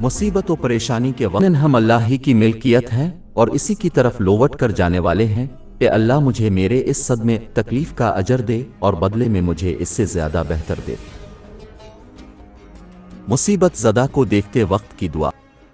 मुसीबत व परेशानी के वक्त हम अल्लाह ही की मिल्कियत हैं और इसी की तरफ लोवट कर जाने वाले हैं ए अल्लाह मुझे मेरे इस सदमे तकलीफ का अजर दे और बदले में मुझे इससे ज्यादा बेहतर दे मुसीबत जदा को देखते वक्त की दुआ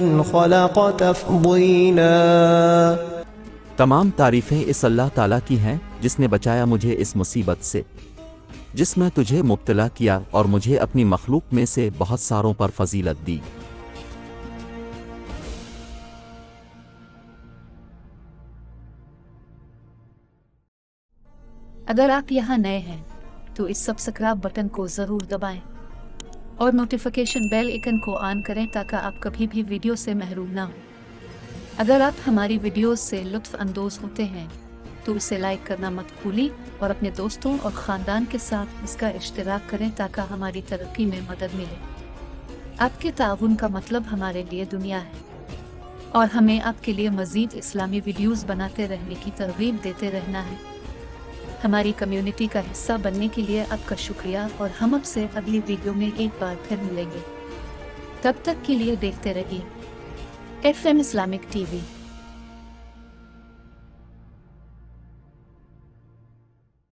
ममन तमाम तारीफ़ें इस अल्लाह ताला की हैं जिसने बचाया मुझे इस मुसीबत से। जिसमें तुझे मुब्तला किया और मुझे अपनी मखलूक में से बहुत सारों पर फजीलत दी। अगर आप यहाँ नए हैं तो इस सब्सक्राइब बटन को ज़रूर दबाएँ। और नोटिफिकेशन बेल आइकन को ऑन करें ताकि आप कभी भी वीडियो से महरूम ना हो। अगर आप हमारी वीडियोस से लुत्फ अंदोज होते हैं तो इसे लाइक करना मत भूली और अपने दोस्तों और ख़ानदान के साथ इसका इश्तराक करें ताकि हमारी तरक्की में मदद मिले। आपके ताउन का मतलब हमारे लिए दुनिया है और हमें आपके लिए मज़ीद इस्लामी वीडियोस बनाते रहने की तरगीब देते रहना है। हमारी कम्युनिटी का हिस्सा बनने के लिए आपका शुक्रिया और हम आपसे अगली वीडियो में एक बार फिर मिलेंगे। तब तक के लिए देखते रहिए। F M Islamic TV